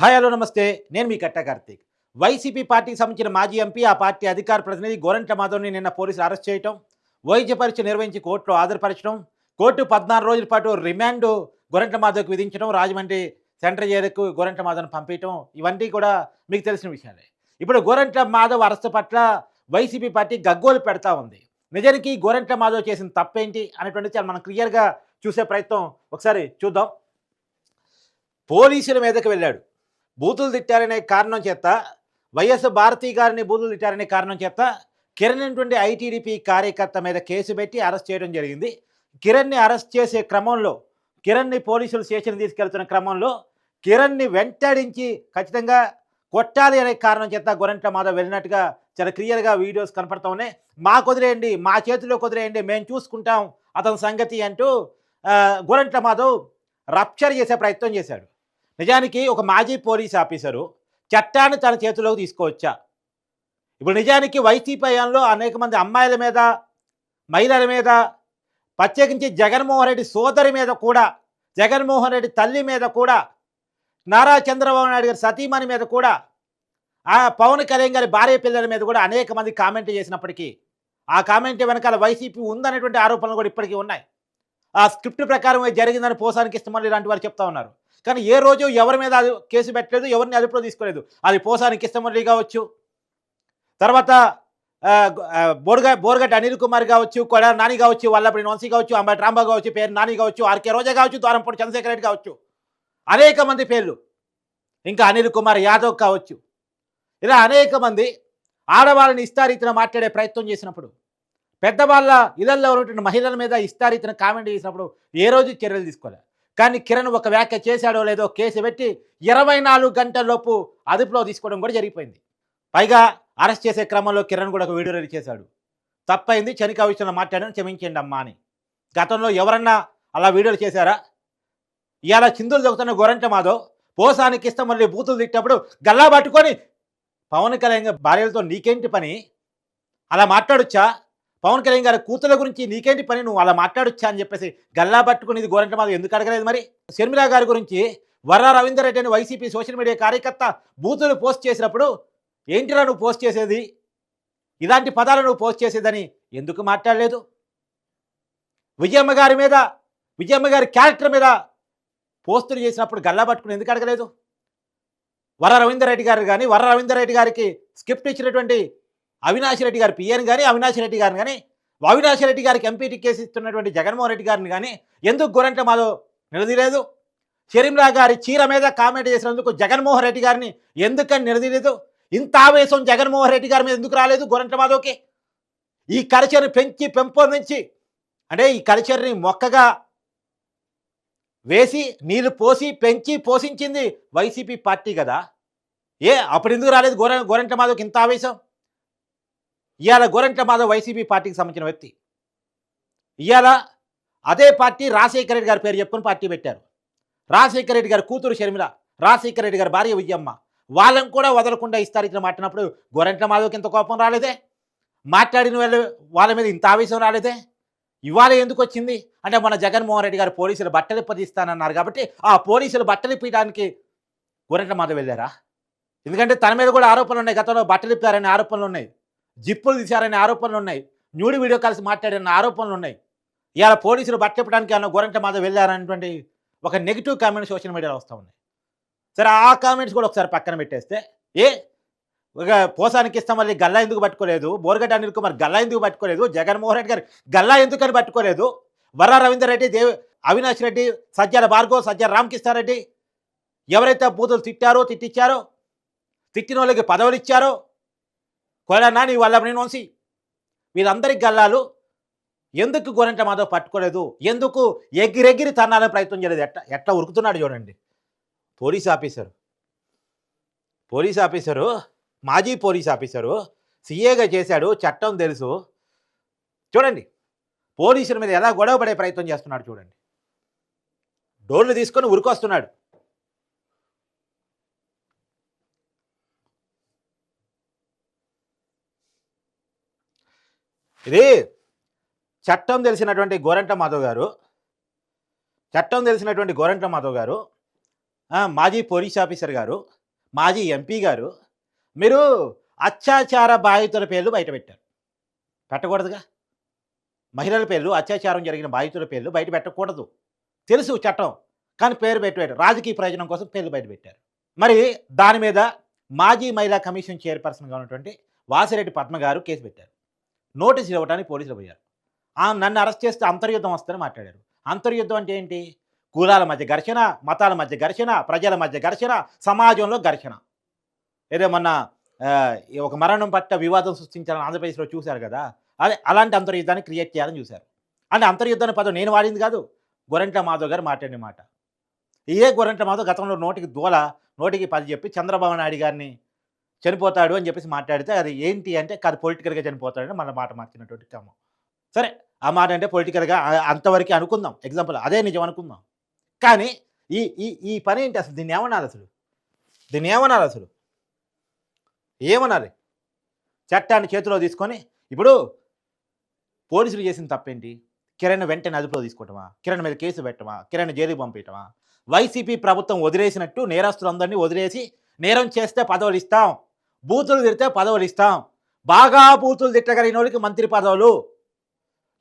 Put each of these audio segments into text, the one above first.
Hi hello నమస్తే. నేను మీ కట్ట కార్తీక్. వైసీపీ పార్టీకి సంబంధించిన మాజీ ఎంపీ ఆ పార్టీ అధికార ప్రతినిధి గోరంట్ల మాధవ్ని నిన్న పోలీసులు అరెస్ట్ చేయటం వైద్య పరీక్ష నిర్వహించి కోర్టులో హాజరుపరచడం కోర్టు పద్నాలుగు రోజుల పాటు రిమాండ్ గోరంట్ల మాధవ్కి విధించడం రాజమండ్రి సెంట్రల్ జైలుకు గోరంట్ల మాధవ్ని పంపించడం ఇవన్నీ కూడా మీకు తెలిసిన విషయాలే. ఇప్పుడు గోరంట్ల మాధవ్ అరెస్టు పట్ల వైసీపీ పార్టీ గగ్గోలు పెడతా ఉంది. నిజానికి గోరంట్ల మాధవ్ చేసిన తప్పేంటి అనేటువంటి మనం క్లియర్గా చూసే ప్రయత్నం. ఒకసారి చూద్దాం. పోలీసుల మీదకి వెళ్ళాడు. బూతులు తిట్టారనే కారణం చేత వైఎస్ భారతి గారిని బూతులు తిట్టారనే కారణం చేత కిరణ్ అనేటువంటి ఐటీడీపీ కార్యకర్త మీద కేసు పెట్టి అరెస్ట్ చేయడం జరిగింది. కిరణ్ని అరెస్ట్ చేసే క్రమంలో కిరణ్ని పోలీసులు స్టేషన్ తీసుకెళ్తున్న క్రమంలో కిరణ్ని వెంటాడించి ఖచ్చితంగా కొట్టాలి అనే కారణం చేత గొరంట్ల మాధవ్ వెళ్ళినట్టుగా చాలా క్లియర్గా వీడియోస్ కనపడతా ఉన్నాయి. మా కుదిరేయండి మా చేతిలో కుదిరేయండి మేము చూసుకుంటాం అతని సంగతి అంటూ ఆ, మాధవ్ రప్చర్ చేసే ప్రయత్నం చేశాడు. నిజానికి ఒక మాజీ పోలీస్ ఆఫీసరు చట్టాన్ని తన చేతిలోకి తీసుకోవచ్చా? ఇప్పుడు నిజానికి వైసీపీ హయాంలో అనేక మంది అమ్మాయిల మీద మహిళల మీద ప్రత్యేకించి జగన్మోహన్ రెడ్డి సోదరి మీద కూడా జగన్మోహన్ రెడ్డి తల్లి మీద కూడా నారా చంద్రబాబు నాయుడు గారి సతీమణి మీద కూడా ఆ పవన్ కళ్యాణ్ గారి భార్య పిల్లల మీద కూడా అనేక మంది కామెంట్ చేసినప్పటికీ ఆ కామెంట్ వెనకాల వైసీపీ ఉందనేటువంటి ఆరోపణలు కూడా ఇప్పటికీ ఉన్నాయి. ఆ స్క్రిప్ట్ ప్రకారం జరిగిందని పోసానికి ఇష్టమని ఇలాంటి వారు చెప్తా ఉన్నారు. కానీ ఏ రోజు ఎవరి మీద అది కేసు పెట్టలేదు ఎవరిని అదుపులో తీసుకోలేదు. అది పోసానికి ఇష్టమని కావచ్చు. తర్వాత బోర్గ బోర్గడ్డ అనిల్ కుమార్ కావచ్చు కొడ నాని కావచ్చు వల్లపడి వంశీ కావచ్చు అంబాటి రాంబాబు కావచ్చు పేరు నాని కావచ్చు ఆర్కే రోజా కావచ్చు ద్వారంపూడి చంద్రశేఖర్ రెడ్డి కావచ్చు. అనేక మంది పేర్లు. ఇంకా అనిల్ కుమార్ యాదవ్ కావచ్చు. ఇలా అనేక మంది ఆడవాళ్ళని ఇస్తారీతిన మాట్లాడే ప్రయత్నం చేసినప్పుడు పెద్దవాళ్ళ ఇళ్ళలో ఉన్నటువంటి మహిళల మీద ఇష్టారీతిన కామెంట్ చేసినప్పుడు ఏ రోజు చర్యలు తీసుకోలేదు కానీ కిరణ్ ఒక వ్యాఖ్య చేశాడో లేదో కేసు పెట్టి ఇరవై నాలుగు అదుపులో తీసుకోవడం కూడా జరిగిపోయింది. పైగా అరెస్ట్ చేసే క్రమంలో కిరణ్ కూడా ఒక వీడియో రెడీ చేశాడు. తప్పైంది చనికా విషయంలో మాట్లాడాను క్షమించండి అమ్మా అని. గతంలో ఎవరన్నా అలా వీడియోలు చేశారా? ఇవాళ చిందులు దొక్కుతున్న గొరంట మాధవ్ పోసానికి ఇష్టం మళ్ళీ బూతులు తిట్టినప్పుడు గల్లా పట్టుకొని పవన్ కళ్యాణ్ భార్యలతో నీకేంటి పని? అలా మాట్లాడొచ్చా? పవన్ కళ్యాణ్ గారి కూతుల గురించి నీకేంటి పని? నువ్వు అలా మాట్లాడొచ్చా అని చెప్పేసి గల్లా పట్టుకుని ఇది గోరంట మాధవ్. ఎందుకు అడగలేదు మరి? షర్మిల గారి గురించి వర్రా రవీందర్ రెడ్డి అని వైసీపీ సోషల్ మీడియా కార్యకర్త బూతులు పోస్ట్ చేసినప్పుడు ఏంటిరా నువ్వు పోస్ట్ చేసేది? ఇలాంటి పదాలు నువ్వు పోస్ట్ చేసేదని ఎందుకు మాట్లాడలేదు? విజయమ్మ గారి మీద విజయమ్మ గారి క్యారెక్టర్ మీద పోస్టులు చేసినప్పుడు గల్లా పట్టుకుని ఎందుకు అడగలేదు? వర రవీందర్ రెడ్డి గారు కానీ వర రవీందర్ రెడ్డి గారికి స్క్రిప్ట్ ఇచ్చినటువంటి అవినాష్ రెడ్డి గారి పిఎన్ కానీ అవినాష్ రెడ్డి గారిని కానీ అవినాష్ రెడ్డి గారికి ఎంపీటీ కేసు ఇస్తున్నటువంటి జగన్మోహన్ రెడ్డి గారిని కానీ ఎందుకు గొరంట మాధవ్ నిలదీలేదు? షరీంలా గారి చీర మీద కామెంట్ చేసినందుకు జగన్మోహన్ రెడ్డి గారిని ఎందుకని నిలదీలేదు? ఇంత ఆవేశం జగన్మోహన్ రెడ్డి గారి మీద ఎందుకు రాలేదు గొరంట మాధవ్కి ఈ కల్చర్ని పెంచి పెంపొందించి అంటే ఈ కల్చర్ని మొక్కగా వేసి నీళ్ళు పోసి పెంచి పోషించింది వైసీపీ పార్టీ కదా? ఏ అప్పుడు ఎందుకు రాలేదు గోర గోరంట మాధవ్కి ఇంత ఆవేశం? ఇవాళ గోరంట్ల మాధవ్ వైసీపీ పార్టీకి సంబంధించిన వ్యక్తి. ఇవాళ అదే పార్టీ రాజశేఖర రెడ్డి గారి పేరు చెప్పుకొని పార్టీ పెట్టారు. రాజశేఖర రెడ్డి గారి కూతురు షర్మిల రాజశేఖర రెడ్డి గారి భార్య విజయమ్మ వాళ్ళని కూడా వదలకుండా ఇస్తారు ఇట్లా మాట్లాడినప్పుడు గోరంట్ల మాధవ్కి ఇంత కోపం రాలేదే? మాట్లాడిన వాళ్ళు వాళ్ళ మీద ఇంత ఆవేశం రాలేదే? ఇవాళ ఎందుకు వచ్చింది? అంటే మన జగన్మోహన్ రెడ్డి గారు పోలీసులు బట్టలు ఇప్పదీస్తానన్నారు కాబట్టి ఆ పోలీసులు బట్టలు ఇప్పడానికి గోరంట్ల మాధవ్ వెళ్ళారా? ఎందుకంటే తన మీద కూడా ఆరోపణలు ఉన్నాయి గతంలో బట్టలు ఇప్పారనే ఆరోపణలు ఉన్నాయి. జిప్పులు తీశారనే ఆరోపణలు ఉన్నాయి. న్యూడి వీడియో కలిసి మాట్లాడిన ఆరోపణలు ఉన్నాయి. ఇవాళ పోలీసులు బట్టలు అన్న గోరంట మాధవ్ వెళ్ళారనేటువంటి ఒక నెగిటివ్ కామెంట్స్ సోషల్ మీడియాలో వస్తూ ఉన్నాయి. సరే ఆ కామెంట్స్ కూడా ఒకసారి పక్కన పెట్టేస్తే ఏ? ఒక పోసానికి ఇస్తాం మళ్ళీ గల్లా ఎందుకు పట్టుకోలేదు? బోర్గడ్డ అనిల్ కుమార్ గల్లా ఎందుకు పట్టుకోలేదు? జగన్మోహన్ రెడ్డి గారు గల్లా ఎందుకని పట్టుకోలేదు? వర్రా రవీందర్ రెడ్డి దేవ్ అవినాష్ రెడ్డి సజ్జల భార్గవ్ సజ్జల రామకృష్ణారెడ్డి ఎవరైతే బూతులు తిట్టారో తిట్టించారో తిట్టిన వాళ్ళకి పదవులు ఇచ్చారో కొలా నాని వల్లభనేని వంశీ. వీరందరికి గల్లాలు ఎందుకు గోరంట మాధవ్ పట్టుకోలేదు? ఎందుకు ఎగిరెగిరి తన్నాలని ప్రయత్నం చేయలేదు? ఎట్ట ఎట్లా ఉరుకుతున్నాడు చూడండి. Police officer. పోలీస్ ఆఫీసరు మాజీ పోలీస్ ఆఫీసరు సీఏగా చేశాడు చట్టం తెలుసు. చూడండి పోలీసుల మీద ఎలా గొడవ పడే ప్రయత్నం చేస్తున్నాడు చూడండి. డోర్లు తీసుకొని ఉరికొస్తున్నాడు. ఇది చట్టం తెలిసినటువంటి గోరంట మాధవ్ గారు. చట్టం తెలిసినటువంటి గోరంట మాధవ్ గారు. మాజీ పోలీస్ ఆఫీసర్ గారు మాజీ ఎంపీ గారు. మీరు అత్యాచార బాధితుల పేర్లు బయట పెట్టారు. పెట్టకూడదుగా. మహిళల పేర్లు అత్యాచారం జరిగిన బాధితుల పేర్లు బయట పెట్టకూడదు. తెలుసు చట్టం కానీ పేరు పెట్టారు. రాజకీయ ప్రయోజనం కోసం పేర్లు బయట పెట్టారు. మరి దాని మీద మాజీ మహిళా కమిషన్ చైర్పర్సన్గా ఉన్నటువంటి వాసిరెడ్డి పద్మ గారు కేసు పెట్టారు. నోటీసులు ఇవ్వడానికి పోలీసులు పోయారు. నన్ను అరెస్ట్ చేస్తే అంతర్యుద్ధం వస్తుందని మాట్లాడారు. అంతర్యుద్ధం అంటే ఏంటి? కులాల మధ్య ఘర్షణ మతాల మధ్య ఘర్షణ ప్రజల మధ్య ఘర్షణ సమాజంలో ఘర్షణ. ఏదో మొన్న ఈ ఒక మరణం పట్ల వివాదం సృష్టించాలని ఆంధ్రప్రదేశ్లో చూశారు కదా? అదే అలాంటి అంతర్యుద్ధాన్ని క్రియేట్ చేయాలని చూశారు. అంటే అంతర్యుద్ధాన్ని పదం నేను వాడింది కాదు. గొరంట్ల మాధవ్ గారు మాట్లాడిన మాట. ఇదే గొరంట్ల మాధవ్ గతంలో నోటికి దూల నోటికి పది చెప్పి చంద్రబాబు నాయుడు గారిని చనిపోతాడు అని చెప్పేసి మాట్లాడితే అది ఏంటి అంటే కాదు పొలిటికల్గా చనిపోతాడని మన మాట మార్చినటువంటి క్రమం. సరే ఆ మాట అంటే పొలిటికల్గా అంతవరకు అనుకుందాం. ఎగ్జాంపుల్ అదే నిజం అనుకుందాం. కానీ ఈ ఈ ఈ పని ఏంటి అసలు? దీన్ని ఏమన్నారు అసలు? దీన్ని ఏమన్నారు అసలు? ఏమనాలి? చట్టాన్ని చేతిలో తీసుకొని ఇప్పుడు పోలీసులు చేసిన తప్పేంటి? కిరణ్ వెంటనే అదుపులో తీసుకోవటమా? కిరణ్ మీద కేసు పెట్టమా? కిరణ్ జైలుకి పంపించటమా వైసీపీ ప్రభుత్వం వదిలేసినట్టు నేరస్తులందరినీ వదిలేసి నేరం చేస్తే పదవులు ఇస్తాం. బూతులు తిడితే పదవులు ఇస్తాం. బాగా బూతులు తిట్టగలిగిన వాళ్ళకి మంత్రి పదవులు.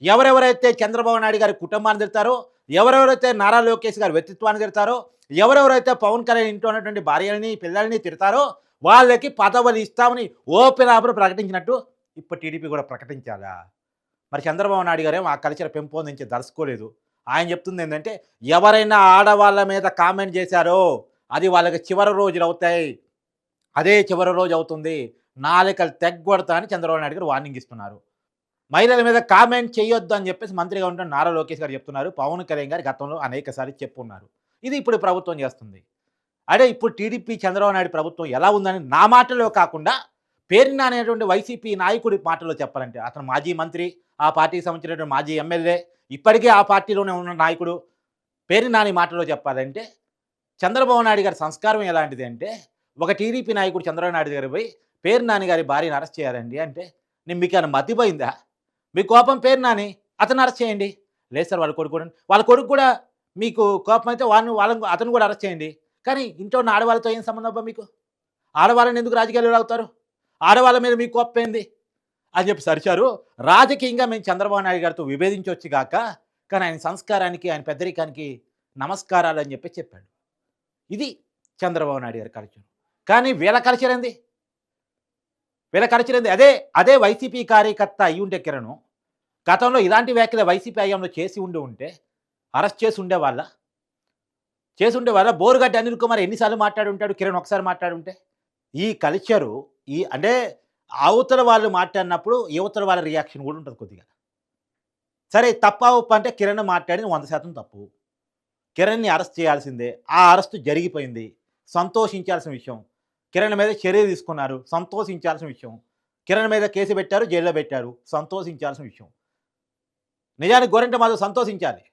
ఎవరెవరైతే చంద్రబాబు నాయుడు గారి కుటుంబాన్ని తిడతారో ఎవరెవరైతే నారా లోకేష్ గారి వ్యక్తిత్వాన్ని తిడతారో ఎవరెవరైతే పవన్ కళ్యాణ్ ఇంట్లో ఉన్నటువంటి భార్యల్ని పిల్లల్ని తిడతారో వాళ్ళకి పదవులు ఇస్తామని ఓపెన్ ఆపర్ ప్రకటించినట్టు ఇప్పుడు టీడీపీ కూడా ప్రకటించాలా? మరి చంద్రబాబు నాయుడు గారేమో ఆ కల్చర్ పెంపొందించి దలుచుకోలేదు. ఆయన చెప్తుంది ఏంటంటే ఎవరైనా ఆడవాళ్ళ మీద కామెంట్ చేశారో అది వాళ్ళకి చివరి రోజులు అవుతాయి. అదే చివరి రోజు అవుతుంది. నాలికలు తెగ్గొడతా అని చంద్రబాబు నాయుడు గారు వార్నింగ్ ఇస్తున్నారు. మహిళల మీద కామెంట్ చేయొద్దు అని చెప్పేసి మంత్రిగా ఉంటున్న నారా లోకేష్ గారు చెప్తున్నారు. పవన్ కళ్యాణ్ గారు గతంలో అనేకసారి చెప్పున్నారు. ఇది ఇప్పుడు ప్రభుత్వం చేస్తుంది. అదే ఇప్పుడు టీడీపీ చంద్రబాబు నాయుడు ప్రభుత్వం ఎలా ఉందని నా మాటలో కాకుండా పేరున అనేటువంటి వైసీపీ నాయకుడి మాటలో చెప్పాలంటే అతను మాజీ మంత్రి ఆ పార్టీకి సంబంధించినటువంటి మాజీ ఎమ్మెల్యే ఇప్పటికే ఆ పార్టీలోనే ఉన్న నాయకుడు పేరు నాని మాటలో చెప్పాలంటే చంద్రబాబు నాయుడు గారి సంస్కారం ఎలాంటిది అంటే ఒక టీడీపీ నాయకుడు చంద్రబాబు నాయుడు గారి పోయి పేరు నాని గారి భార్యను అరెస్ట్ చేయాలండి అంటే నేను మీకు ఏమైనా మతిపోయిందా? మీ కోపం పేరు నాని అతను అరెస్ట్ చేయండి. లేదు సార్ వాళ్ళ కొడుకు కూడా వాళ్ళ కొడుకు కూడా మీకు కోపం అయితే వాళ్ళని వాళ్ళని అతను కూడా అరెస్ట్ చేయండి. కానీ ఇంట్లో ఉన్న ఆడవాళ్ళతో ఏం సంబంధం అబ్బా మీకు? ఆడవాళ్ళని ఎందుకు రాజకీయాలు అవుతారు? ఆడవాళ్ళ మీద మీకు కోపం ఏంది? అని చెప్పి సరిచారు. రాజకీయంగా మేము చంద్రబాబు నాయుడు గారితో విభేదించవచ్చు కాక కానీ ఆయన సంస్కారానికి ఆయన పెద్దరికానికి నమస్కారాలు అని చెప్పి చెప్పాడు. ఇది చంద్రబాబు నాయుడు గారి కల్చర్ కానీ వీళ్ళ కల్చర్ ఏంది? వీళ్ళ కల్చర్ ఏంది? అదే అదే వైసీపీ కార్యకర్త అయి ఉంటే కిరణ్ గతంలో ఇలాంటి వ్యాఖ్యలు వైసీపీ హయాంలో చేసి ఉండి ఉంటే అరెస్ట్ చేసి ఉండే వాళ్ళ చేసి ఉండేవాళ్ళ బోరుగడ్డ అనిల్ కుమార్ ఎన్నిసార్లు మాట్లాడి ఉంటాడు కిరణ్ ఒకసారి మాట్లాడుంటే ఈ కల్చరు ఈ అంటే అవతల వాళ్ళు మాట్లాడినప్పుడు యువతల వాళ్ళ రియాక్షన్ కూడా ఉంటుంది కొద్దిగా. సరే తప్ప ఉప్పు అంటే కిరణ్ మాట్లాడింది వంద శాతం తప్పు. కిరణ్ని అరెస్ట్ చేయాల్సిందే. ఆ అరెస్టు జరిగిపోయింది. సంతోషించాల్సిన విషయం. కిరణ్ మీద చర్య తీసుకున్నారు. సంతోషించాల్సిన విషయం. కిరణ్ మీద కేసు పెట్టారు జైల్లో పెట్టారు. సంతోషించాల్సిన విషయం. నిజానికి గోరెంట మాధవ్ సంతోషించాలి.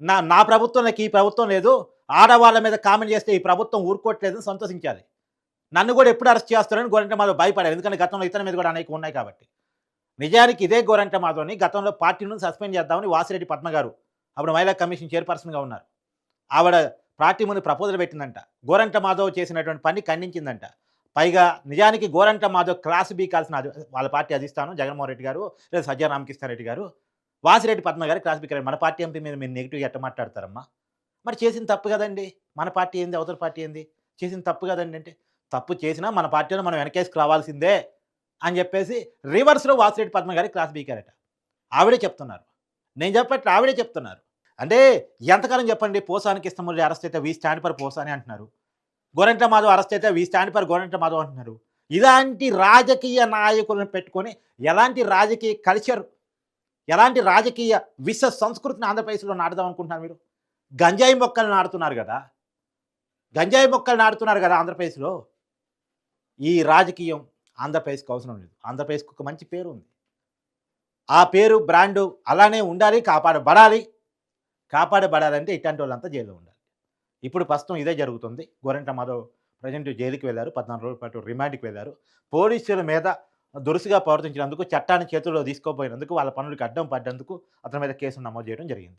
నా నా ప్రభుత్వం నాకు ఈ ప్రభుత్వం లేదు. ఆడవాళ్ళ మీద కామెంట్ చేస్తే ఈ ప్రభుత్వం ఊరుకోవట్లేదని సంతోషించాలి. నన్ను కూడా ఎప్పుడు అరెస్ట్ చేస్తారని గోరంట మాధవ్ భయపడారు ఎందుకంటే గతంలో ఇతని మీద కూడా అనేక ఉన్నాయి కాబట్టి. నిజానికి ఇదే గోరంట మాధవ్ని గతంలో పార్టీ నుండి సస్పెండ్ చేద్దామని వాసిరెడ్డి పద్మ గారు అప్పుడు మహిళా కమిషన్ చైర్పర్సన్గా ఉన్నారు. ఆవిడ పార్టీ ముందు ప్రపోజల్ పెట్టిందంట. గోరంట మాధవ్ చేసినటువంటి పని ఖండించిందంట. పైగా నిజానికి గోరంట మాధవ్ క్లాస్ బీ కాల్సిన వాళ్ళ పార్టీ అధిష్టానం జగన్మోహన్ రెడ్డి గారు లేదా సజ్జా రామకృష్ణారెడ్డి గారు. వాసిరెడ్డి పద్మ గారు క్లాస్ బీ మన పార్టీ ఎంపీ మీద మీరు నెగిటివ్ ఎట్ట మాట్లాడతారమ్మా? మరి చేసిన తప్పు కదండి? మన పార్టీ ఏంది? అవతల పార్టీ ఏంది? చేసిన తప్పు కదండి అంటే తప్పు చేసినా మన పార్టీలో మనం వెనకేసుకు రావాల్సిందే అని చెప్పేసి రివర్స్లో వాసిరెడ్డి పద్మ గారి క్లాస్ బీకారట ఆవిడే చెప్తున్నారు. నేను చెప్పట్లే ఆవిడే చెప్తున్నారు. అంటే ఎంతకాలం చెప్పండి? పోసానికి ఇష్టముల్లి అరెస్ట్ అయితే వీ స్టాండ్ పర్ పోసాని అంటున్నారు. గోరంట మాధవ్ అరెస్ట్ అయితే we stand for Gorantla Madhav అంటున్నారు. ఇలాంటి రాజకీయ నాయకులను పెట్టుకొని ఎలాంటి రాజకీయ కల్చర్ ఎలాంటి రాజకీయ విశ్వ సంస్కృతిని ఆంధ్రప్రదేశ్లో నాటుదాం అనుకుంటున్నారు మీరు? గంజాయి మొక్కలు నాడుతున్నారు కదా? గంజాయి మొక్కలు నాడుతున్నారు కదా ఆంధ్రప్రదేశ్లో ఈ రాజకీయం ఆంధ్రప్రదేశ్కి అవసరం లేదు. ఆంధ్రప్రదేశ్కి ఒక మంచి పేరు ఉంది. ఆ పేరు బ్రాండు అలానే ఉండాలి కాపాడబడాలి. కాపాడబడాలంటే ఇట్లాంటి వాళ్ళంతా జైల్లో ఉండాలి. ఇప్పుడు ప్రస్తుతం ఇదే జరుగుతుంది. గోరంట మాధవ్ ప్రజెంట్ జైలుకి వెళ్ళారు. పద్నాలుగు రోజుల పాటు రిమాండ్కి వెళ్ళారు. పోలీసుల మీద దురుసుగా ప్రవర్తించినందుకు చట్టాన్ని చేతుల్లో తీసుకోపోయినందుకు వాళ్ళ పనులకు అడ్డం పడ్డందుకు అతని మీద కేసు నమోదు చేయడం జరిగింది.